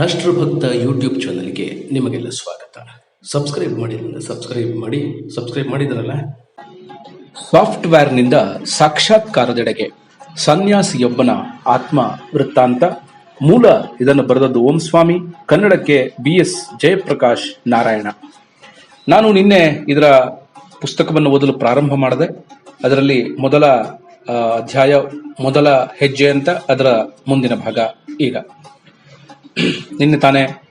ರಾಷ್ಟ್ರಭಕ್ತ YouTube ಚಾನಲ್ಗೆ ನಿಮಗೆಲ್ಲ ಸ್ವಾಗತ. ಸಬ್ಸ್ಕ್ರೈಬ್ ಮಾಡಿಲ್ಲ ಸಬ್ಸ್ಕ್ರೈಬ್ ಮಾಡಿ ಸಬ್ಸ್ಕ್ರೈಬ್ ಮಾಡಿದ್ರಲ್ಲ? ಸಾಫ್ಟ್ವೇರ್ನಿಂದ ಸಾಕ್ಷಾತ್ಕಾರದೆಡೆಗೆ ಸನ್ಯಾಸಿಯೊಬ್ಬನ ಆತ್ಮ ವೃತ್ತಾಂತ. ಮೂಲ ಇದನ್ನು ಬರೆದದ್ದು ಓಂ ಸ್ವಾಮಿ ಕನ್ನಡಕ್ಕೆ ಬಿ ಎಸ್ ಜಯಪ್ರಕಾಶ್ ನಾರಾಯಣ. ನಾನು ನಿನ್ನೆ ಇದರ ಪುಸ್ತಕವನ್ನು ಓದಲು ಪ್ರಾರಂಭ ಮಾಡಿದೆ. ಅದರಲ್ಲಿ ಮೊದಲ ಅಧ್ಯಾಯ, ಮೊದಲ ಹೆಜ್ಜೆ ಅಂತ ಅದರ ಮುಂದಿನ ಭಾಗ ಈಗ. ನಿನ್ನೆ ತಾನೇ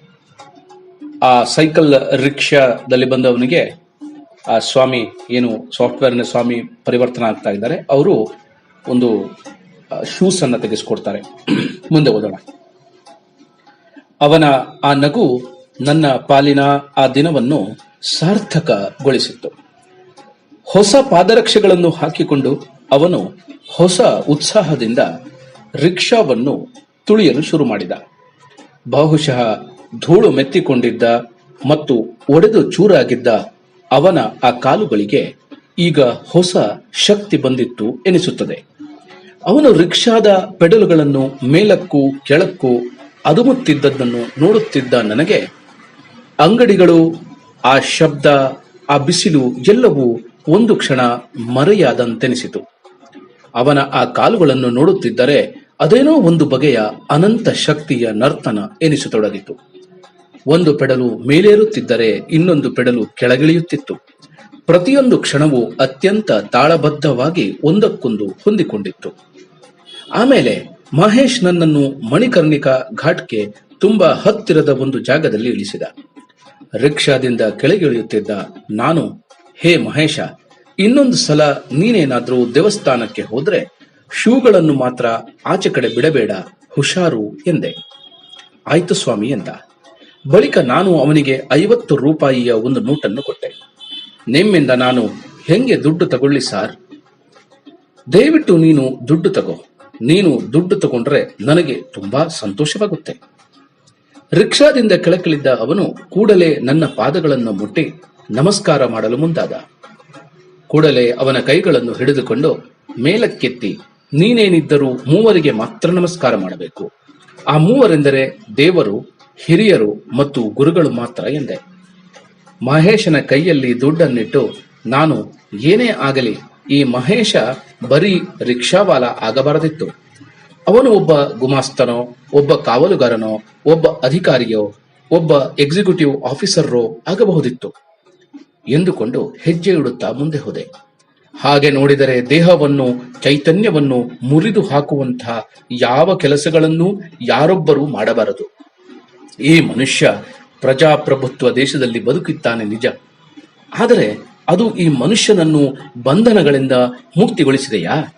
ಆ ಸೈಕಲ್ ರಿಕ್ಷಾದಲ್ಲಿ ಬಂದವನಿಗೆ ಆ ಸ್ವಾಮಿ ಏನು ಸಾಫ್ಟ್ವೇರ್ನ ಸ್ವಾಮಿ ಪರಿವರ್ತನೆ ಆಗ್ತಾ ಇದ್ದಾರೆ. ಅವರು ಒಂದು ಶೂಸ್ ಅನ್ನ ತೆಗೆಸ್ಕೊಡ್ತಾರೆ. ಮುಂದೆ ಓದೋಣ. ಅವನ ಆ ನಗು ನನ್ನ ಪಾಲಿನ ಆ ದಿನವನ್ನು ಸಾರ್ಥಕಗೊಳಿಸಿತ್ತು. ಹೊಸ ಪಾದರಕ್ಷೆಗಳನ್ನು ಹಾಕಿಕೊಂಡು ಅವನು ಹೊಸ ಉತ್ಸಾಹದಿಂದ ರಿಕ್ಷಾವನ್ನು ತುಳಿಯಲು ಶುರು ಮಾಡಿದ. ಬಹುಶಃ ಧೂಳು ಮೆತ್ತಿಕೊಂಡಿದ್ದ ಮತ್ತು ಒಡೆದು ಚೂರಾಗಿದ್ದ ಅವನ ಆ ಕಾಲುಗಳಿಗೆ ಈಗ ಹೊಸ ಶಕ್ತಿ ಬಂದಿತ್ತು ಎನಿಸುತ್ತದೆ. ಅವನು ರಿಕ್ಷಾದ ಪೆಡಲುಗಳನ್ನು ಮೇಲಕ್ಕೂ ಕೆಳಕ್ಕೂ ಅದುಮುತ್ತಿದ್ದದ್ದನ್ನು ನೋಡುತ್ತಿದ್ದ ನನಗೆ, ಅಂಗಡಿಗಳು, ಆ ಶಬ್ದ, ಆ ಬಿಸಿಲು ಎಲ್ಲವೂ ಒಂದು ಕ್ಷಣ ಮರೆಯಾದಂತೆನಿಸಿತು. ಅವನ ಆ ಕಾಲುಗಳನ್ನು ನೋಡುತ್ತಿದ್ದರೆ ಅದೇನೋ ಒಂದು ಬಗೆಯ ಅನಂತ ಶಕ್ತಿಯ ನರ್ತನ ಎನಿಸತೊಡಗಿತು. ಒಂದು ಪೆಡಲು ಮೇಲೇರುತ್ತಿದ್ದರೆ ಇನ್ನೊಂದು ಪೆಡಲು ಕೆಳಗಿಳಿಯುತ್ತಿತ್ತು. ಪ್ರತಿಯೊಂದು ಕ್ಷಣವೂ ಅತ್ಯಂತ ತಾಳಬದ್ಧವಾಗಿ ಒಂದಕ್ಕೊಂದು ಹೊಂದಿಕೊಂಡಿತ್ತು. ಆಮೇಲೆ ಮಹೇಶ್ ನನ್ನನ್ನು ಮಣಿಕರ್ಣಿಕಾ ಘಾಟ್ಗೆ ತುಂಬಾ ಹತ್ತಿರದ ಒಂದು ಜಾಗದಲ್ಲಿ ಇಳಿಸಿದ. ರಿಕ್ಷಾದಿಂದ ಕೆಳಗಿಳಿಯುತ್ತಿದ್ದ ನಾನು, ಹೇ ಮಹೇಶ, ಇನ್ನೊಂದು ಸಲ ನೀನೇನಾದ್ರೂ ದೇವಸ್ಥಾನಕ್ಕೆ ಹೋದ್ರೆ ಶೂಗಳನ್ನು ಮಾತ್ರ ಆಚೆ ಕಡೆ ಬಿಡಬೇಡ, ಹುಷಾರು ಎಂದೆ. ಆಯ್ತು ಸ್ವಾಮಿ ಎಂದ. ಬಳಿಕ ನಾನು ಅವನಿಗೆ ಐವತ್ತು ರೂಪಾಯಿಯ ಒಂದು ನೋಟನ್ನು ಕೊಟ್ಟೆ. ನಿಮ್ಮಿಂದ ನಾನು ಹೆಂಗೆ ದುಡ್ಡು ತಗೊಳ್ಳಿ ಸಾರ್? ದಯವಿಟ್ಟು ನೀನು ದುಡ್ಡು ತಗೋ. ನೀನು ದುಡ್ಡು ತಗೊಂಡ್ರೆ ನನಗೆ ತುಂಬಾ ಸಂತೋಷವಾಗುತ್ತೆ. ರಿಕ್ಷಾದಿಂದ ಕೆಳಕಿಳಿದ್ದ ಅವನು ಕೂಡಲೇ ನನ್ನ ಪಾದಗಳನ್ನು ಮುಟ್ಟಿ ನಮಸ್ಕಾರ ಮಾಡಲು ಮುಂದಾದ. ಕೂಡಲೇ ಅವನ ಕೈಗಳನ್ನು ಹಿಡಿದುಕೊಂಡು ಮೇಲಕ್ಕೆತ್ತಿ ನೀನೇನಿದ್ದರೂ ಮೂವರಿಗೆ ಮಾತ್ರ ನಮಸ್ಕಾರ ಮಾಡಬೇಕು. ಆ ಮೂವರೆಂದರೆ ದೇವರು, ಹಿರಿಯರು ಮತ್ತು ಗುರುಗಳು ಮಾತ್ರ ಎಂದೆ. ಮಹೇಶನ ಕೈಯಲ್ಲಿ ದುಡ್ಡನ್ನಿಟ್ಟು, ನಾನು ಏನೇ ಆಗಲಿ ಈ ಮಹೇಶ ಬರೀ ರಿಕ್ಷಾವಾಲ ಆಗಬಾರದಿತ್ತು. ಅವನು ಒಬ್ಬ ಗುಮಾಸ್ತನೋ, ಒಬ್ಬ ಕಾವಲುಗಾರನೋ, ಒಬ್ಬ ಅಧಿಕಾರಿಯೋ, ಒಬ್ಬ ಎಕ್ಸಿಕ್ಯೂಟಿವ್ ಆಫೀಸರ್ರೋ ಆಗಬಹುದಿತ್ತು. ಎಂದುಕೊಂಡು ಹೆಜ್ಜೆ ಇಡುತ್ತಾ ಮುಂದೆ ಹೋದೆ. ಹಾಗೆ ನೋಡಿದರೆ ದೇಹವನ್ನು, ಚೈತನ್ಯವನ್ನು ಮುರಿದು ಹಾಕುವಂತಹ ಯಾವ ಕೆಲಸಗಳನ್ನೂ ಯಾರೊಬ್ಬರೂ ಮಾಡಬಾರದು. ಈ ಮನುಷ್ಯ ಪ್ರಜಾಪ್ರಭುತ್ವ ದೇಶದಲ್ಲಿ ಬದುಕಿದ್ದಾನೆ ನಿಜ. ಆದರೆ ಅದು ಈ ಮನುಷ್ಯನನ್ನು ಬಂಧನಗಳಿಂದ ಮುಕ್ತಿಗೊಳಿಸಿದೆಯಾ?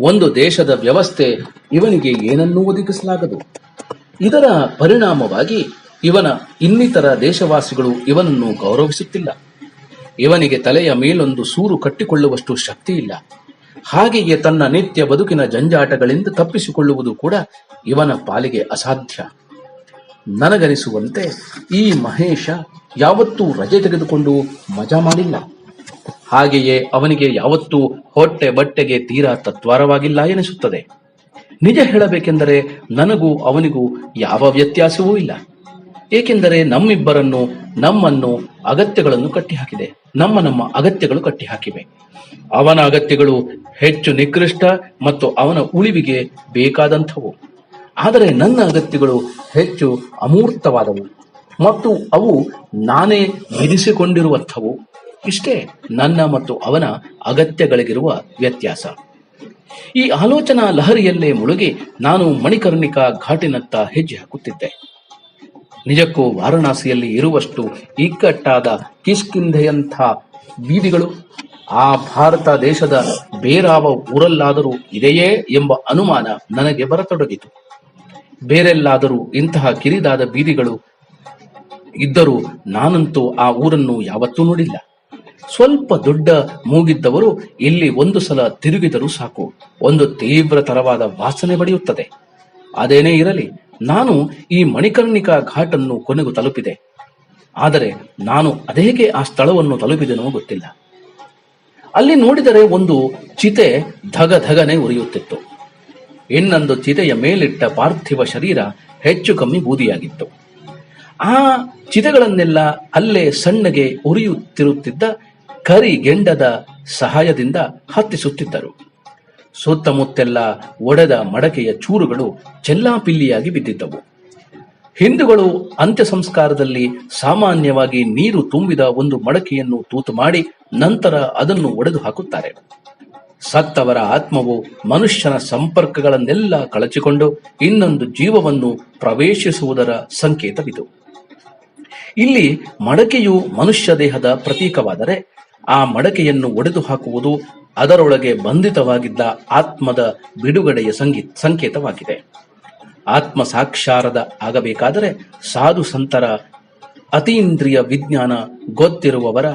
ಒಂದು ದೇಶದ ವ್ಯವಸ್ಥೆ ಇವನಿಗೆ ಏನನ್ನೂ ಒದಗಿಸಲಾಗದು. ಇದರ ಪರಿಣಾಮವಾಗಿ ಇವನ ಇನ್ನಿತರ ದೇಶವಾಸಿಗಳು ಇವನನ್ನು ಗೌರವಿಸುತ್ತಿಲ್ಲ. ಇವನಿಗೆ ತಲೆಯ ಮೇಲೊಂದು ಸೂರು ಕಟ್ಟಿಕೊಳ್ಳುವಷ್ಟು ಶಕ್ತಿ ಇಲ್ಲ ಹಾಗೆಯೇ ತನ್ನ ನಿತ್ಯ ಬದುಕಿನ ಜಂಜಾಟಗಳಿಂದ ತಪ್ಪಿಸಿಕೊಳ್ಳುವುದು ಕೂಡ ಇವನ ಪಾಲಿಗೆ ಅಸಾಧ್ಯ. ನನಗನಿಸುವಂತೆ ಈ ಮಹೇಶ ಯಾವತ್ತೂ ರಜೆ ತೆಗೆದುಕೊಂಡು ಮಜಾ ಮಾಡಿಲ್ಲ. ಹಾಗೆಯೇ ಅವನಿಗೆ ಯಾವತ್ತೂ ಹೊಟ್ಟೆ ಬಟ್ಟೆಗೆ ತೀರಾ ತತ್ವಾರವಾಗಿಲ್ಲ ಎನಿಸುತ್ತದೆ. ನಿಜ ಹೇಳಬೇಕೆಂದರೆ ನನಗೂ ಅವನಿಗೂ ಯಾವ ವ್ಯತ್ಯಾಸವೂ ಇಲ್ಲ. ಏಕೆಂದರೆ ನಮ್ಮಿಬ್ಬರನ್ನು, ನಮ್ಮನ್ನು ಅಗತ್ಯಗಳನ್ನು ಕಟ್ಟಿಹಾಕಿದೆ. ನಮ್ಮ ನಮ್ಮ ಅಗತ್ಯಗಳು ಕಟ್ಟಿಹಾಕಿವೆ. ಅವನ ಅಗತ್ಯಗಳು ಹೆಚ್ಚು ನಿಕೃಷ್ಟ ಮತ್ತು ಅವನ ಉಳಿವಿಗೆ ಬೇಕಾದಂಥವು. ಆದರೆ ನನ್ನ ಅಗತ್ಯಗಳು ಹೆಚ್ಚು ಅಮೂರ್ತವಾದವು ಮತ್ತು ಅವು ನಾನೇ ವಿಧಿಸಿಕೊಂಡಿರುವಂಥವು. ಇಷ್ಟೇ ನನ್ನ ಮತ್ತು ಅವನ ಅಗತ್ಯಗಳಿಗಿರುವ ವ್ಯತ್ಯಾಸ. ಈ ಆಲೋಚನಾ ಲಹರಿಯಲ್ಲೇ ಮುಳುಗಿ ನಾನು ಮಣಿಕರ್ಣಿಕಾ ಘಾಟಿನತ್ತ ಹೆಜ್ಜೆ ಹಾಕುತ್ತಿದ್ದೆ. ನಿಜಕ್ಕೂ ವಾರಣಾಸಿಯಲ್ಲಿ ಇರುವಷ್ಟು ಇಕ್ಕಟ್ಟಾದ ಕಿಷ್ಕಿಂಧೆಯಂಥ ಬೀದಿಗಳು ಆ ಭಾರತ ದೇಶದ ಬೇರಾವ ಊರಲ್ಲಾದರೂ ಇದೆಯೇ ಎಂಬ ಅನುಮಾನ ನನಗೆ ಬರತೊಡಗಿತು. ಬೇರೆಲ್ಲಾದರೂ ಇಂತಹ ಕಿರಿದಾದ ಬೀದಿಗಳು ಇದ್ದರೂ ನಾನಂತೂ ಆ ಊರನ್ನು ಯಾವತ್ತೂ ನೋಡಿಲ್ಲ. ಸ್ವಲ್ಪ ದೊಡ್ಡ ಮೂಗಿದ್ದವರು ಇಲ್ಲಿ ಒಂದು ಸಲ ತಿರುಗಿದರೂ ಸಾಕು. ಒಂದು ತೀವ್ರತರವಾದ ವಾಸನೆ ಬಡಿಯುತ್ತದೆ. ಅದೇನೇ ಇರಲಿ ನಾನು ಈ ಮಣಿಕರ್ಣಿಕಾ ಘಾಟನ್ನು ಕೊನೆಗೂ ತಲುಪಿದೆ. ಆದರೆ ನಾನು ಅದೇಗೆ ಆ ಸ್ಥಳವನ್ನು ತಲುಪಿದೆನೋ ಗೊತ್ತಿಲ್ಲ. ಅಲ್ಲಿ ನೋಡಿದರೆ ಒಂದು ಚಿತೆ ಧಗ ಧಗನೆ ಉರಿಯುತ್ತಿತ್ತು. ಇನ್ನೊಂದು ಚಿತೆಯ ಮೇಲಿಟ್ಟ ಪಾರ್ಥಿವ ಶರೀರ ಹೆಚ್ಚು ಕಮ್ಮಿ ಬೂದಿಯಾಗಿತ್ತು. ಆ ಚಿತೆಗಳನ್ನೆಲ್ಲ ಅಲ್ಲೇ ಸಣ್ಣಗೆ ಉರಿಯುತ್ತಿರುತ್ತಿದ್ದ ಕರಿ ಗೆಂಡದ ಸಹಾಯದಿಂದ ಹತ್ತಿಸುತ್ತಿದ್ದರು. ಸುತ್ತಮುತ್ತೆಲ್ಲ ಒಡೆದ ಮಡಕೆಯ ಚೂರುಗಳು ಚೆಲ್ಲಾಪಿಲ್ಲಿಯಾಗಿ ಬಿದ್ದಿದ್ದವು. ಹಿಂದೂಗಳು ಅಂತ್ಯ ಸಂಸ್ಕಾರದಲ್ಲಿ ಸಾಮಾನ್ಯವಾಗಿ ನೀರು ತುಂಬಿದ ಒಂದು ಮಡಕೆಯನ್ನು ತೂತು ಮಾಡಿ ನಂತರ ಅದನ್ನು ಒಡೆದು ಹಾಕುತ್ತಾರೆ. ಸತ್ತವರ ಆತ್ಮವು ಮನುಷ್ಯನ ಸಂಪರ್ಕಗಳನ್ನೆಲ್ಲ ಕಳಚಿಕೊಂಡು ಇನ್ನೊಂದು ಜೀವವನ್ನು ಪ್ರವೇಶಿಸುವುದರ ಸಂಕೇತವಿದು. ಇಲ್ಲಿ ಮಡಕೆಯು ಮನುಷ್ಯ ದೇಹದ ಪ್ರತೀಕವಾದರೆ ಆ ಮಡಕೆಯನ್ನು ಒಡೆದು ಹಾಕುವುದು ಅದರೊಳಗೆ ಬಂಧಿತವಾಗಿದ್ದ ಆತ್ಮದ ಬಿಡುಗಡೆಯ ಸಂಗೀ, ಸಂಕೇತವಾಗಿದೆ. ಆತ್ಮ ಸಾಕ್ಷಾರದ ಆಗಬೇಕಾದರೆ ಸಾಧು ಸಂತರ, ಅತೀಂದ್ರಿಯ ವಿಜ್ಞಾನ ಗೊತ್ತಿರುವವರ,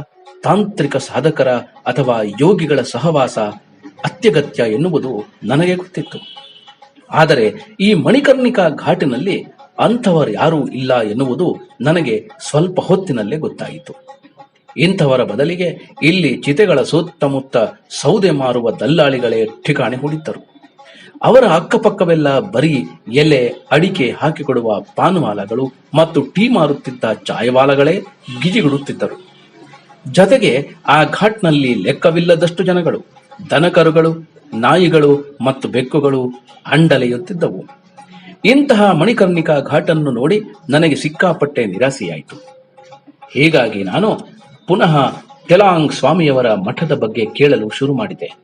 ತಾಂತ್ರಿಕ ಸಾಧಕರ ಅಥವಾ ಯೋಗಿಗಳ ಸಹವಾಸ ಅತ್ಯಗತ್ಯ ಎನ್ನುವುದು ನನಗೆ ಗೊತ್ತಿತ್ತು. ಆದರೆ ಈ ಮಣಿಕರ್ಣಿಕಾ ಘಾಟಿನಲ್ಲಿ ಅಂಥವರು ಯಾರೂ ಇಲ್ಲ ಎನ್ನುವುದು ನನಗೆ ಸ್ವಲ್ಪ ಹೊತ್ತಿನಲ್ಲೇ ಗೊತ್ತಾಯಿತು. ಇಂಥವರ ಬದಲಿಗೆ ಇಲ್ಲಿ ಚಿತೆಗಳ ಸುತ್ತಮುತ್ತ ಸೌದೆ ಮಾರುವ ದಲ್ಲಾಳಿಗಳೇ ಠಿಕಾಣಿ ಹೂಡಿದ್ದರು. ಅವರ ಅಕ್ಕಪಕ್ಕವೆಲ್ಲ ಬರೀ ಎಲೆ, ಅಡಿಕೆ ಹಾಕಿಕೊಡುವ ಪಾನುವಾಲಗಳು ಮತ್ತು ಟೀ ಮಾರುತ್ತಿದ್ದ ಚಾಯವಾಲಗಳೇ ಗಿಜಿಗುಡುತ್ತಿದ್ದರು. ಜತೆಗೆ ಆ ಘಾಟ್ನಲ್ಲಿ ಲೆಕ್ಕವಿಲ್ಲದಷ್ಟು ಜನಗಳು, ದನಕರುಗಳು, ನಾಯಿಗಳು ಮತ್ತು ಬೆಕ್ಕುಗಳು ಅಂಡಲೆಯುತ್ತಿದ್ದವು. ಇಂತಹ ಮಣಿಕರ್ಣಿಕಾ ಘಾಟನ್ನು ನೋಡಿ ನನಗೆ ಸಿಕ್ಕಾಪಟ್ಟೆ ನಿರಾಸೆಯಾಯಿತು. ಹೀಗಾಗಿ ನಾನು ಪುನಃ ತೆಲಾಂಗ್ ಸ್ವಾಮಿಯವರ ಮಠದ ಬಗ್ಗೆ ಕೇಳಲು ಶುರು ಮಾಡಿದೆ.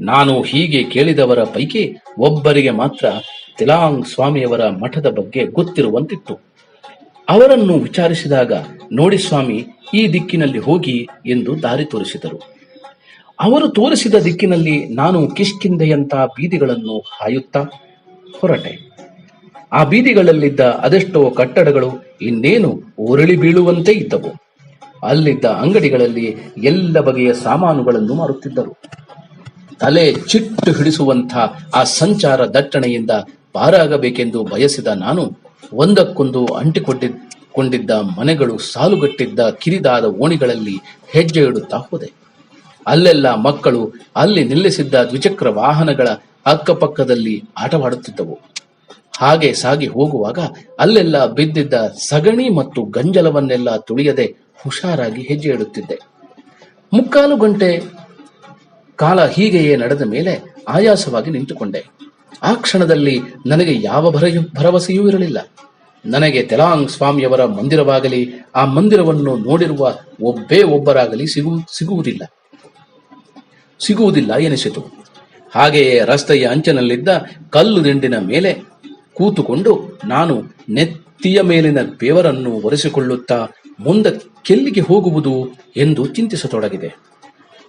ನಾನು ಹೀಗೆ ಕೇಳಿದವರ ಪೈಕಿ ಒಬ್ಬರಿಗೆ ಮಾತ್ರ ತಿಲಾಂಗ್ ಸ್ವಾಮಿಯವರ ಮಠದ ಬಗ್ಗೆ ಗೊತ್ತಿರುವಂತಿತ್ತು. ಅವರನ್ನು ವಿಚಾರಿಸಿದಾಗ, ನೋಡಿ ಸ್ವಾಮಿ, ಈ ದಿಕ್ಕಿನಲ್ಲಿ ಹೋಗಿ ಎಂದು ದಾರಿ ತೋರಿಸಿದರು. ಅವರು ತೋರಿಸಿದ ದಿಕ್ಕಿನಲ್ಲಿ ನಾನು ಕಿಷ್ಕಿಂಧೆಯಂತ ಬೀದಿಗಳನ್ನು ಹಾಯುತ್ತಾ ಹೊರಟೆ. ಆ ಬೀದಿಗಳಲ್ಲಿದ್ದ ಅದೆಷ್ಟೋ ಕಟ್ಟಡಗಳು ಇನ್ನೇನು ಉರುಳಿ ಬೀಳುವಂತೆ ಇದ್ದವು. ಅಲ್ಲಿದ್ದ ಅಂಗಡಿಗಳಲ್ಲಿ ಎಲ್ಲ ಬಗೆಯ ಸಾಮಾನುಗಳನ್ನು ಮಾರುತ್ತಿದ್ದರು. ತಲೆ ಚಿಟ್ಟು ಹಿಡಿಸುವಂಥ ಆ ಸಂಚಾರ ದಟ್ಟಣೆಯಿಂದ ಪಾರಾಗಬೇಕೆಂದು ಬಯಸಿದ ನಾನು ಒಂದಕ್ಕೊಂದು ಅಂಟಿಕೊಂಡಿದ್ದ ಕೊಂಡಿದ್ದ ಮನೆಗಳು ಸಾಲುಗಟ್ಟಿದ್ದ ಕಿರಿದಾದ ಓಣಿಗಳಲ್ಲಿ ಹೆಜ್ಜೆ ಇಡುತ್ತಾ ಹೋದೆ. ಅಲ್ಲೆಲ್ಲ ಮಕ್ಕಳು ಅಲ್ಲಿ ನಿಲ್ಲಿಸಿದ್ದ ದ್ವಿಚಕ್ರ ವಾಹನಗಳ ಅಕ್ಕಪಕ್ಕದಲ್ಲಿ ಆಟವಾಡುತ್ತಿದ್ದವು. ಹಾಗೆ ಸಾಗಿ ಹೋಗುವಾಗ ಅಲ್ಲೆಲ್ಲ ಬಿದ್ದಿದ್ದ ಸಗಣಿ ಮತ್ತು ಗಂಜಲವನ್ನೆಲ್ಲ ತುಳಿಯದೆ ಹುಷಾರಾಗಿ ಹೆಜ್ಜೆ ಇಡುತ್ತಿದ್ದೆ. ಮುಕ್ಕಾಲು ಗಂಟೆ ಕಾಲ ಹೀಗೆಯೇ ನಡೆದ ಮೇಲೆ ಆಯಾಸವಾಗಿ ನಿಂತುಕೊಂಡೆ. ಆ ಕ್ಷಣದಲ್ಲಿ ನನಗೆ ಯಾವ ಭರ ಭರವಸೆಯೂ ಇರಲಿಲ್ಲ. ನನಗೆ ತೆಲಾಂಗ್ ಸ್ವಾಮಿಯವರ ಮಂದಿರವಾಗಲಿ, ಆ ಮಂದಿರವನ್ನು ನೋಡಿರುವ ಒಬ್ಬೇ ಒಬ್ಬರಾಗಲಿ ಸಿಗು, ಸಿಗುವುದಿಲ್ಲ. ಸಿಗುವುದಿಲ್ಲ ಎನಿಸಿತು. ಹಾಗೆಯೇ ರಸ್ತೆಯ ಅಂಚನಲ್ಲಿದ್ದ ಕಲ್ಲು ದಿಂಡಿನ ಮೇಲೆ ಕೂತುಕೊಂಡು ನಾನು ನೆತ್ತಿಯ ಮೇಲಿನ ಬೆವರನ್ನು ಒರೆಸಿಕೊಳ್ಳುತ್ತಾ ಮುಂದಕ್ಕೆಲ್ಲಿಗೆ ಹೋಗುವುದು ಎಂದು ಚಿಂತಿಸತೊಡಗಿದೆ.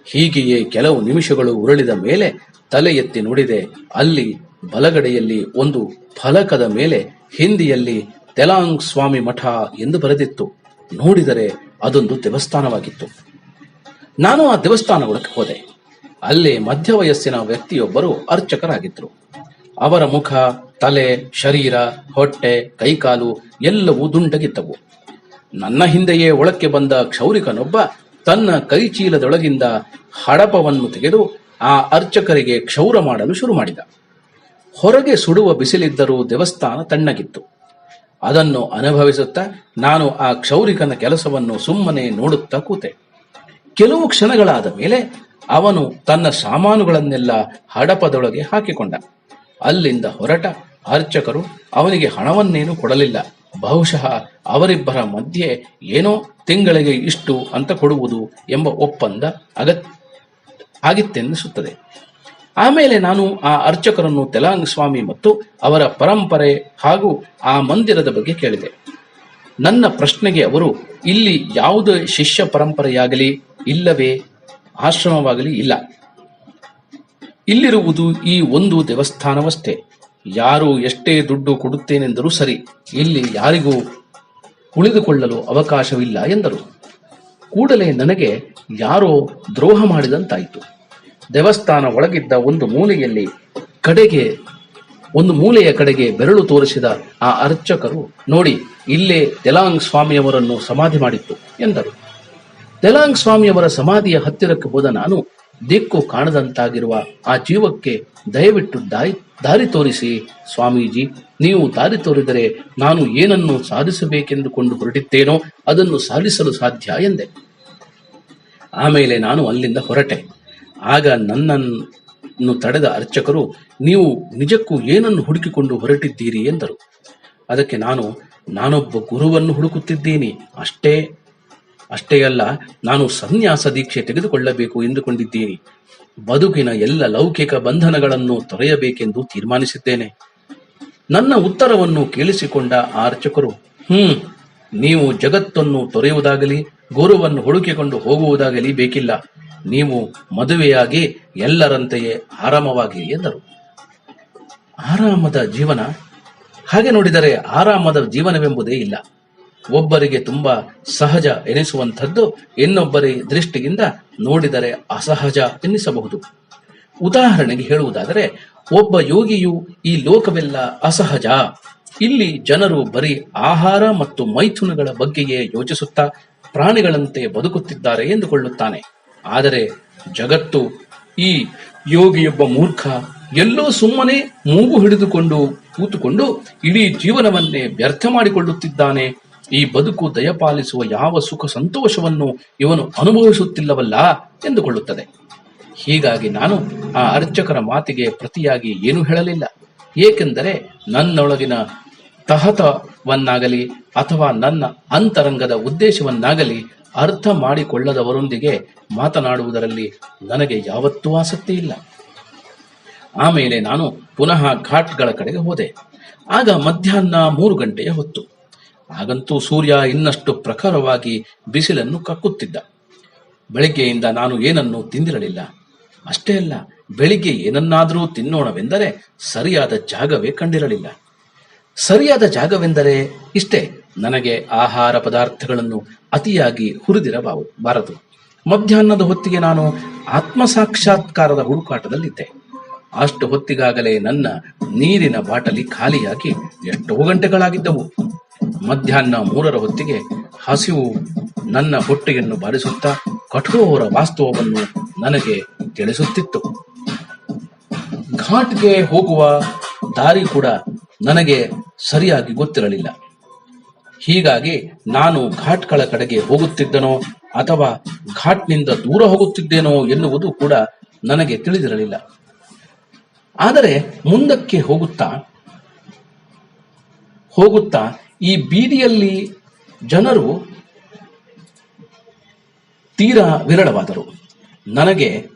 ಹೀಗೆಯೇ ಕೆಲವು ನಿಮಿಷಗಳು ಉರುಳಿದ ಮೇಲೆ ತಲೆ ಎತ್ತಿ ನೋಡಿದೆ. ಅಲ್ಲಿ ಬಲಗಡೆಯಲ್ಲಿ ಒಂದು ಫಲಕದ ಮೇಲೆ ಹಿಂದಿಯಲ್ಲಿ ತೆಲಾಂಗ್ ಸ್ವಾಮಿ ಮಠ ಎಂದು ಬರೆದಿತ್ತು. ನೋಡಿದರೆ ಅದೊಂದು ದೇವಸ್ಥಾನವಾಗಿತ್ತು. ನಾನು ಆ ದೇವಸ್ಥಾನ ಹೋದೆ. ಅಲ್ಲಿ ಮಧ್ಯ ವಯಸ್ಸಿನ ವ್ಯಕ್ತಿಯೊಬ್ಬರು ಅರ್ಚಕರಾಗಿದ್ದರು ಅವರ ಮುಖ, ತಲೆ, ಶರೀರ, ಹೊಟ್ಟೆ, ಕೈಕಾಲು ಎಲ್ಲವೂ ದುಂಡಗಿದ್ದವು. ನನ್ನ ಹಿಂದೆಯೇ ಒಳಕ್ಕೆ ಬಂದ ಕ್ಷೌರಿಕನೊಬ್ಬ ತನ್ನ ಕೈಚೀಲದೊಳಗಿಂದ ಹಡಪವನ್ನು ತೆಗೆದು ಆ ಅರ್ಚಕರಿಗೆ ಕ್ಷೌರ ಮಾಡಲು ಶುರು ಮಾಡಿದ. ಹೊರಗೆ ಸುಡುವ ಬಿಸಿಲಿದ್ದರೂ ದೇವಸ್ಥಾನ ತಣ್ಣಗಿತ್ತು. ಅದನ್ನು ಅನುಭವಿಸುತ್ತಾ ನಾನು ಆ ಕ್ಷೌರಿಕನ ಕೆಲಸವನ್ನು ಸುಮ್ಮನೆ ನೋಡುತ್ತಾ ಕೂತೆ. ಕೆಲವು ಕ್ಷಣಗಳಾದ ಮೇಲೆ ಅವನು ತನ್ನ ಸಾಮಾನುಗಳನ್ನೆಲ್ಲ ಹಡಪದೊಳಗೆ ಹಾಕಿಕೊಂಡ. ಅಲ್ಲಿಂದ ಹೊರಟ ಅರ್ಚಕರು ಅವನಿಗೆ ಹಣವನ್ನೇನು ಕೊಡಲಿಲ್ಲ. ಬಹುಶಃ ಅವರಿಬ್ಬರ ಮಧ್ಯೆ ಏನೋ ತಿಂಗಳಿಗೆ ಇಷ್ಟು ಅಂತ ಕೊಡುವುದು ಎಂಬ ಒಪ್ಪಂದ ಅಗತ್ ಆಗಿತ್ತೆನ್ನಿಸುತ್ತದೆ ಆಮೇಲೆ ನಾನು ಆ ಅರ್ಚಕರನ್ನು ತೆಲಾಂಗ್ ಸ್ವಾಮಿ ಮತ್ತು ಅವರ ಪರಂಪರೆ ಹಾಗೂ ಆ ಮಂದಿರದ ಬಗ್ಗೆ ಕೇಳಿದೆ. ನನ್ನ ಪ್ರಶ್ನೆಗೆ ಅವರು, ಇಲ್ಲಿ ಯಾವುದೇ ಶಿಷ್ಯ ಪರಂಪರೆಯಾಗಲಿ ಇಲ್ಲವೇ? ಆಶ್ರಮವಾಗಲಿ ಇಲ್ಲ. ಇಲ್ಲಿರುವುದು ಈ ಒಂದು ದೇವಸ್ಥಾನವಷ್ಟೇ. ಯಾರು ಎಷ್ಟೇ ದುಡ್ಡು ಕೊಡುತ್ತೇನೆಂದರೂ ಸರಿ, ಇಲ್ಲಿ ಯಾರಿಗೂ ಉಳಿದುಕೊಳ್ಳಲು ಅವಕಾಶವಿಲ್ಲ ಎಂದರು. ಕೂಡಲೇ ನನಗೆ ಯಾರೋ ದ್ರೋಹ ಮಾಡಿದಂತಾಯಿತು. ದೇವಸ್ಥಾನ ಒಳಗಿದ್ದ ಒಂದು ಮೂಲೆಯಲ್ಲಿ ಕಡೆಗೆ, ಒಂದು ಮೂಲೆಯ ಕಡೆಗೆ ಬೆರಳು ತೋರಿಸಿದ ಆ ಅರ್ಚಕರು ನೋಡಿ, ಇಲ್ಲೇ ತೆಲಾಂಗ್ ಸ್ವಾಮಿಯವರನ್ನು ಸಮಾಧಿ ಮಾಡಿತ್ತು ಎಂದರು. ತೆಲಾಂಗ್ ಸ್ವಾಮಿಯವರ ಸಮಾಧಿಯ ಹತ್ತಿರಕ್ಕೆ ಹೋದ ನಾನು ದಿಕ್ಕು ಕಾಣದಂತಾಗಿರುವ ಆ ಜೀವಕ್ಕೆ ದಯವಿಟ್ಟು ದಾರಿ ದಾರಿ ತೋರಿಸಿ ಸ್ವಾಮೀಜಿ. ನೀವು ದಾರಿ ತೋರಿದರೆ ನಾನು ಏನನ್ನು ಸಾಧಿಸಬೇಕೆಂದುಕೊಂಡು ಹೊರಟಿದ್ದೇನೋ ಅದನ್ನು ಸಾಧಿಸಲು ಸಾಧ್ಯ ಎಂದೆ. ಆಮೇಲೆ ನಾನು ಅಲ್ಲಿಂದ ಹೊರಟೆ. ಆಗ ನನ್ನನ್ನು ತಡೆದ ಅರ್ಚಕರು, ನೀವು ನಿಜಕ್ಕೂ ಏನನ್ನು ಹುಡುಕಿಕೊಂಡು ಹೊರಟಿದ್ದೀರಿ ಎಂದರು. ಅದಕ್ಕೆ ನಾನು, ನಾನೊಬ್ಬ ಗುರುವನ್ನು ಹುಡುಕುತ್ತಿದ್ದೀನಿ. ಅಷ್ಟೇ ಅಷ್ಟೇ ಅಲ್ಲ, ನಾನು ಸನ್ಯಾಸ ದೀಕ್ಷೆ ತೆಗೆದುಕೊಳ್ಳಬೇಕು ಎಂದುಕೊಂಡಿದ್ದೀನಿ. ಬದುಕಿನ ಎಲ್ಲ ಲೌಕಿಕ ಬಂಧನಗಳನ್ನು ತೊರೆಯಬೇಕೆಂದು ತೀರ್ಮಾನಿಸಿದ್ದೇನೆ. ನನ್ನ ಉತ್ತರವನ್ನು ಕೇಳಿಸಿಕೊಂಡ ಆರ್ಚಕರು, ಹ್ಮ್, ನೀವು ಜಗತ್ತನ್ನು ತೊರೆಯುವುದಾಗಲಿ ಗುರುವನ್ನು ಹುಡುಕಿಕೊಂಡು ಹೋಗುವುದಾಗಲಿ ಬೇಕಿಲ್ಲ. ನೀವು ಮದುವೆಯಾಗಿ ಎಲ್ಲರಂತೆಯೇ ಆರಾಮವಾಗಿ, ಎಂದರು. ಆರಾಮದ ಜೀವನ? ಹಾಗೆ ನೋಡಿದರೆ ಆರಾಮದ ಜೀವನವೆಂಬುದೇ ಇಲ್ಲ. ಒಬ್ಬರಿಗೆ ತುಂಬಾ ಸಹಜ ಎನಿಸುವಂಥದ್ದು ಇನ್ನೊಬ್ಬರ ದೃಷ್ಟಿಯಿಂದ ನೋಡಿದರೆ ಅಸಹಜ ಎನ್ನಿಸಬಹುದು. ಉದಾಹರಣೆಗೆ ಹೇಳುವುದಾದರೆ, ಒಬ್ಬ ಯೋಗಿಯು ಈ ಲೋಕವೆಲ್ಲ ಅಸಹಜ. ಇಲ್ಲಿ ಜನರು ಬರೀ ಆಹಾರ ಮತ್ತು ಮೈಥುನಗಳ ಬಗ್ಗೆಯೇ ಯೋಚಿಸುತ್ತಾ ಪ್ರಾಣಿಗಳಂತೆ ಬದುಕುತ್ತಿದ್ದಾರೆ ಎಂದುಕೊಳ್ಳುತ್ತಾನೆ. ಆದರೆ ಜಗತ್ತು ಈ ಯೋಗಿಯೊಬ್ಬ ಮೂರ್ಖ ಎಲ್ಲೋ ಸುಮ್ಮನೆ ಮೂಗು ಹಿಡಿದುಕೊಂಡು ಕೂತುಕೊಂಡು ಇಡೀ ಜೀವನವನ್ನೇ ವ್ಯರ್ಥ ಮಾಡಿಕೊಳ್ಳುತ್ತಿದ್ದಾನೆ ಈ ಬದುಕು ದಯಪಾಲಿಸುವ ಯಾವ ಸುಖ ಸಂತೋಷವನ್ನು ಇವನು ಅನುಭವಿಸುತ್ತಿಲ್ಲವಲ್ಲ ಎಂದುಕೊಳ್ಳುತ್ತದೆ. ಹೀಗಾಗಿ ನಾನು ಆ ಅರ್ಚಕರ ಮಾತಿಗೆ ಪ್ರತಿಯಾಗಿ ಏನೂ ಹೇಳಲಿಲ್ಲ. ಏಕೆಂದರೆ ನನ್ನೊಳಗಿನ ತಹತವನ್ನಾಗಲಿ ಅಥವಾ ನನ್ನ ಅಂತರಂಗದ ಉದ್ದೇಶವನ್ನಾಗಲಿ ಅರ್ಥ ಮಾಡಿಕೊಳ್ಳದವರೊಂದಿಗೆ ಮಾತನಾಡುವುದರಲ್ಲಿ ನನಗೆ ಯಾವತ್ತೂ ಆಸಕ್ತಿ ಇಲ್ಲ. ಆಮೇಲೆ ನಾನು ಪುನಃ ಘಾಟ್ಗಳ ಕಡೆಗೆ ಹೋದೆ. ಆಗ ಮಧ್ಯಾಹ್ನ ಮೂರು ಗಂಟೆಯ ಹೊತ್ತು. ಆಗಂತೂ ಸೂರ್ಯ ಇನ್ನಷ್ಟು ಪ್ರಖರವಾಗಿ ಬಿಸಿಲನ್ನು ಕಕ್ಕುತ್ತಿದ್ದ. ಬೆಳಿಗ್ಗೆಯಿಂದ ನಾನು ಏನನ್ನೂ ತಿಂದಿರಲಿಲ್ಲ. ಅಷ್ಟೇ ಅಲ್ಲ, ಬೆಳಿಗ್ಗೆ ಏನನ್ನಾದರೂ ತಿನ್ನೋಣವೆಂದರೆ ಸರಿಯಾದ ಜಾಗವೇ ಕಂಡಿರಲಿಲ್ಲ. ಸರಿಯಾದ ಜಾಗವೆಂದರೆ ಇಷ್ಟೇ, ನನಗೆ ಆಹಾರ ಪದಾರ್ಥಗಳನ್ನು ಅತಿಯಾಗಿ ಹುರಿದಿರಬಾವು, ಬಾರದು. ಮಧ್ಯಾಹ್ನದ ಹೊತ್ತಿಗೆ ನಾನು ಆತ್ಮ ಸಾಕ್ಷಾತ್ಕಾರದ ಹುಡುಕಾಟದಲ್ಲಿದ್ದೆ. ಅಷ್ಟು ಹೊತ್ತಿಗಾಗಲೇ ನನ್ನ ನೀರಿನ ಬಾಟಲಿ ಖಾಲಿಯಾಗಿ ಎಷ್ಟೋ ಗಂಟೆಗಳಾಗಿದ್ದವು. ಮಧ್ಯಾಹ್ನ ಮೂರರ ಹೊತ್ತಿಗೆ ಹಸಿವು ನನ್ನ ಹೊಟ್ಟೆಯನ್ನು ಬಾರಿಸುತ್ತಾ ಕಠೋರ ವಾಸ್ತವವನ್ನು ನನಗೆ ತಿಳಿಸುತ್ತಿತ್ತು. ಘಾಟ್ಗೆ ಹೋಗುವ ದಾರಿ ಕೂಡ ನನಗೆ ಸರಿಯಾಗಿ ಗೊತ್ತಿರಲಿಲ್ಲ. ಹೀಗಾಗಿ ನಾನು ಘಾಟ್ಗಳ ಕಡೆಗೆ ಹೋಗುತ್ತಿದ್ದನೋ ಅಥವಾ ಘಾಟ್ನಿಂದ ದೂರ ಹೋಗುತ್ತಿದ್ದೇನೋ ಎನ್ನುವುದು ಕೂಡ ನನಗೆ ತಿಳಿದಿರಲಿಲ್ಲ. ಆದರೆ ಮುಂದಕ್ಕೆ ಹೋಗುತ್ತಾ ಹೋಗುತ್ತಾ ಈ ಬೀದಿಯಲ್ಲಿ ಜನರು ತೀರಾ ವಿರಳವಾದರು. ನನಗೆ,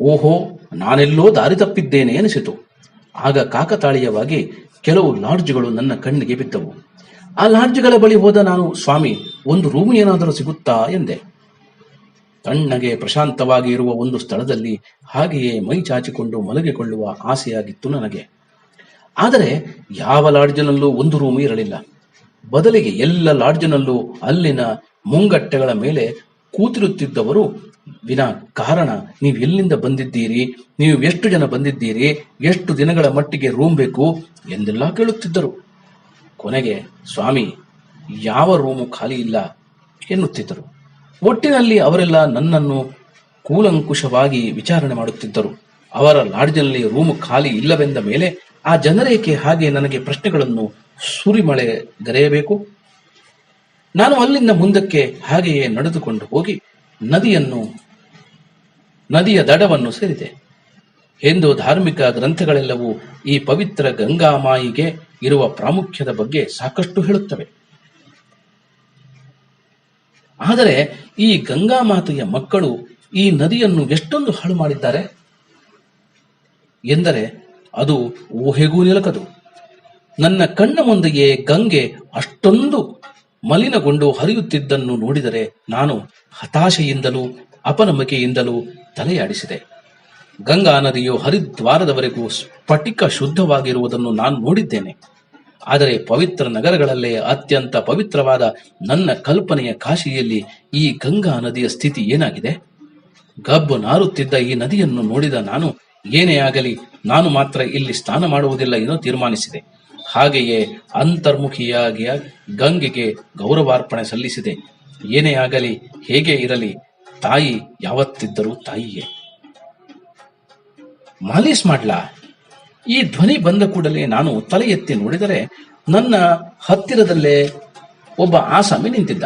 ಓಹೋ, ನಾನೆಲ್ಲೋ ದಾರಿ ತಪ್ಪಿದ್ದೇನೆ ಎನಿಸಿತು. ಆಗ ಕಾಕತಾಳೀಯವಾಗಿ ಕೆಲವು ಲಾಡ್ಜ್ಗಳು ನನ್ನ ಕಣ್ಣಿಗೆ ಬಿದ್ದವು. ಆ ಲಾಡ್ಜ್ಗಳ ಬಳಿ ಹೋದ ನಾನು, ಸ್ವಾಮಿ, ಒಂದು ರೂಮ್ ಏನಾದರೂ ಸಿಗುತ್ತಾ ಎಂದೆ. ತಣ್ಣಗೆ ಪ್ರಶಾಂತವಾಗಿ ಇರುವ ಒಂದು ಸ್ಥಳದಲ್ಲಿ ಹಾಗೆಯೇ ಮೈ ಚಾಚಿಕೊಂಡು ಮಲಗಿಕೊಳ್ಳುವ ಆಸೆಯಾಗಿತ್ತು ನನಗೆ. ಆದರೆ ಯಾವ ಲಾಡ್ಜಿನಲ್ಲೂ ಒಂದು ರೂಮ್ ಇರಲಿಲ್ಲ. ಬದಲಿಗೆ ಎಲ್ಲ ಲಾಡ್ಜಿನಲ್ಲೂ ಅಲ್ಲಿನ ಮುಂಗಟ್ಟೆಗಳ ಮೇಲೆ ಕೂತಿರುತ್ತಿದ್ದವರು ವಿನ ಕಾರಣ, ನೀವು ಎಲ್ಲಿಂದ ಬಂದಿದ್ದೀರಿ? ನೀವು ಎಷ್ಟು ಜನ ಬಂದಿದ್ದೀರಿ? ಎಷ್ಟು ದಿನಗಳ ಮಟ್ಟಿಗೆ ರೂಮ್ ಬೇಕು? ಎಂದೆಲ್ಲ ಕೇಳುತ್ತಿದ್ದರು. ಕೊನೆಗೆ, ಸ್ವಾಮಿ, ಯಾವ ರೂಮು ಖಾಲಿ ಇಲ್ಲ? ಎನ್ನುತ್ತಿದ್ದರು. ಒಟ್ಟಿನಲ್ಲಿ ಅವರೆಲ್ಲ ನನ್ನನ್ನು ಕೂಲಂಕುಷವಾಗಿ ವಿಚಾರಣೆ ಮಾಡುತ್ತಿದ್ದರು. ಅವರ ಲಾಡ್ಜ್ನಲ್ಲಿ ರೂಮು ಖಾಲಿ ಇಲ್ಲವೆಂದ ಮೇಲೆ ಆ ಜನರೇಕೆ ಹಾಗೆ ನನಗೆ ಪ್ರಶ್ನೆಗಳನ್ನು ಸುರಿಮಳೆ ಗರೆಯಬೇಕು. ನಾನು ಅಲ್ಲಿಂದ ಮುಂದಕ್ಕೆ ಹಾಗೆಯೇ ನಡೆದುಕೊಂಡು ಹೋಗಿ ನದಿಯನ್ನು, ನದಿಯ ದಡವನ್ನು ಸೇರಿದೆ. ಹಿಂದೂ ಧಾರ್ಮಿಕ ಗ್ರಂಥಗಳೆಲ್ಲವೂ ಈ ಪವಿತ್ರ ಗಂಗಾಮಾಯಿಗೆ ಇರುವ ಪ್ರಾಮುಖ್ಯದ ಬಗ್ಗೆ ಸಾಕಷ್ಟು ಹೇಳುತ್ತವೆ. ಆದರೆ ಈ ಗಂಗಾ ಮಾತೆಯ ಮಕ್ಕಳು ಈ ನದಿಯನ್ನು ಎಷ್ಟೊಂದು ಹಾಳು ಮಾಡಿದ್ದಾರೆ? ಎಂದರೆ ಅದು ಊಹೆಗೂ ನಿಲಕದು. ನನ್ನ ಕಣ್ಣ ಮುಂದೆಯೇ ಗಂಗೆ ಅಷ್ಟೊಂದು ಮಲಿನಗೊಂಡು ಹರಿಯುತ್ತಿದ್ದನ್ನು ನೋಡಿದರೆ ನಾನು ಹತಾಶೆಯಿಂದಲೂ ಅಪನಂಬಿಕೆಯಿಂದಲೂ ತಲೆಯಾಡಿಸಿದೆ. ಗಂಗಾ ನದಿಯು ಹರಿದ್ವಾರದವರೆಗೂ ಸ್ಫಟಿಕ ಶುದ್ಧವಾಗಿರುವುದನ್ನು ನಾನು ನೋಡಿದ್ದೇನೆ. ಆದರೆ ಪವಿತ್ರ ನಗರಗಳಲ್ಲೇ ಅತ್ಯಂತ ಪವಿತ್ರವಾದ ನನ್ನ ಕಲ್ಪನೆಯ ಕಾಶಿಯಲ್ಲಿ ಈ ಗಂಗಾ ನದಿಯ ಸ್ಥಿತಿ ಏನಾಗಿದೆ? ಗಬ್ಬು ನಾರುತ್ತಿದ್ದ ಈ ನದಿಯನ್ನು ನೋಡಿದ ನಾನು, ಏನೇ ಆಗಲಿ, ನಾನು ಮಾತ್ರ ಇಲ್ಲಿ ಸ್ನಾನ ಮಾಡುವುದಿಲ್ಲ ಎಂದು ತೀರ್ಮಾನಿಸಿದೆ. ಹಾಗೆಯೇ ಅಂತರ್ಮುಖಿಯಾಗಿ ಗಂಗೆಗೆ ಗೌರವಾರ್ಪಣೆ ಸಲ್ಲಿಸಿದೆ. ಏನೇ ಆಗಲಿ, ಹೇಗೆ ಇರಲಿ, ತಾಯಿ ಯಾವತ್ತಿದ್ದರೂ ತಾಯಿಯೇ. ಮಾಲೀಸ್ ಮಾಡ್ಲಾ? ಈ ಧ್ವನಿ ಬಂದ ಕೂಡಲೇ ನಾನು ತಲೆ ಎತ್ತಿ ನೋಡಿದರೆ ನನ್ನ ಹತ್ತಿರದಲ್ಲೇ ಒಬ್ಬ ಆಸಾಮಿ ನಿಂತಿದ್ದ.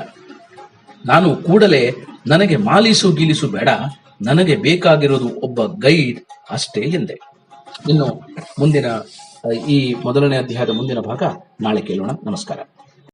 ನಾನು ಕೂಡಲೇ ನನಗೆ ಮಾಲೀಸು ಗೀಲಿಸು ಬೇಡ, ನನಗೆ ಬೇಕಾಗಿರೋದು ಒಬ್ಬ ಗೈಡ್ ಅಷ್ಟೇ ಎಂದೆ. ಇನ್ನು ಮುಂದಿನ ಈ ಮೊದಲನೇ ಅಧ್ಯಾಯದ ಮುಂದಿನ ಭಾಗ ನಾಳೆ ಕೇಳೋಣ. ನಮಸ್ಕಾರ.